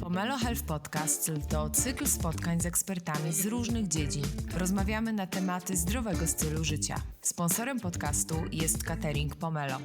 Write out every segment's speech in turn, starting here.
Pomelo Health Podcast to cykl spotkań z ekspertami z różnych dziedzin. Rozmawiamy na tematy zdrowego stylu życia. Sponsorem podcastu jest catering Pomelo.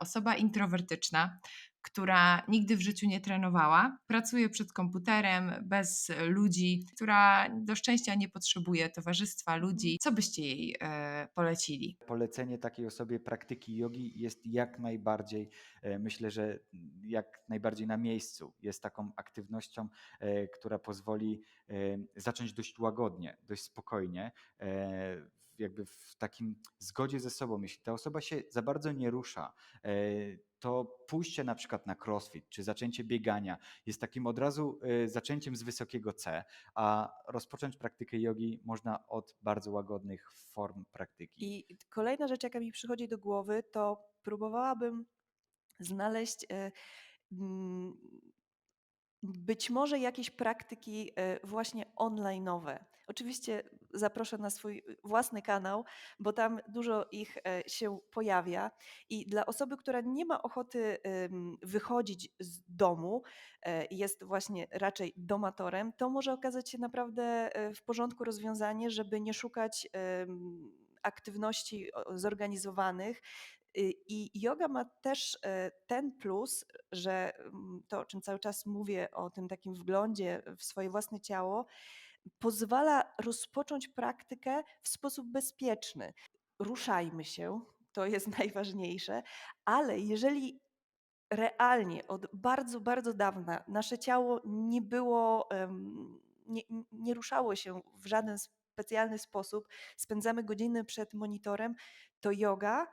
Osoba introwertyczna, która nigdy w życiu nie trenowała, pracuje przed komputerem bez ludzi, która do szczęścia nie potrzebuje towarzystwa ludzi. Co byście jej e, polecili? Polecenie takiej osobie praktyki jogi jest jak najbardziej, e, myślę, że jak najbardziej na miejscu. Jest taką aktywnością, e, która pozwoli e, zacząć dość łagodnie, dość spokojnie, e, jakby w takim zgodzie ze sobą. Jeśli ta osoba się za bardzo nie rusza, to pójście na przykład na crossfit czy zaczęcie biegania jest takim od razu zaczęciem z wysokiego C, a rozpocząć praktykę jogi można od bardzo łagodnych form praktyki. I kolejna rzecz, jaka mi przychodzi do głowy, to próbowałabym znaleźć e, mm, być może jakieś praktyki e, właśnie online'owe. Oczywiście zaproszę na swój własny kanał, bo tam dużo ich e, się pojawia. I dla osoby, która nie ma ochoty wychodzić z domu, jest właśnie raczej domatorem, to może okazać się naprawdę w porządku rozwiązanie, żeby nie szukać aktywności zorganizowanych. Y, I yoga ma też e, ten plus, że mm, to, o czym cały czas mówię, o tym takim wglądzie w swoje własne ciało, pozwala rozpocząć praktykę w sposób bezpieczny. Ruszajmy się, to jest najważniejsze, ale jeżeli realnie od bardzo, bardzo dawna nasze ciało nie było, nie, nie ruszało się w żaden specjalny sposób, spędzamy godziny przed monitorem, to yoga,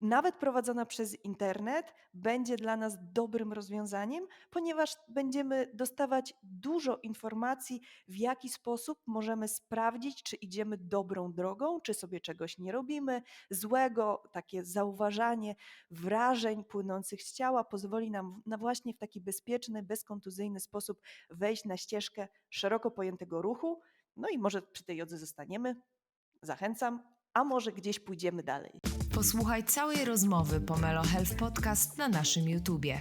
nawet prowadzona przez internet, będzie dla nas dobrym rozwiązaniem, ponieważ będziemy dostawać dużo informacji, w jaki sposób możemy sprawdzić, czy idziemy dobrą drogą, czy sobie czegoś nie robimy złego. Takie zauważanie wrażeń płynących z ciała pozwoli nam na właśnie w taki bezpieczny, bezkontuzyjny sposób wejść na ścieżkę szeroko pojętego ruchu. No i może przy tej jodze zostaniemy. Zachęcam, a może gdzieś pójdziemy dalej. Posłuchaj całej rozmowy Pomelo Health Podcast na naszym YouTubie.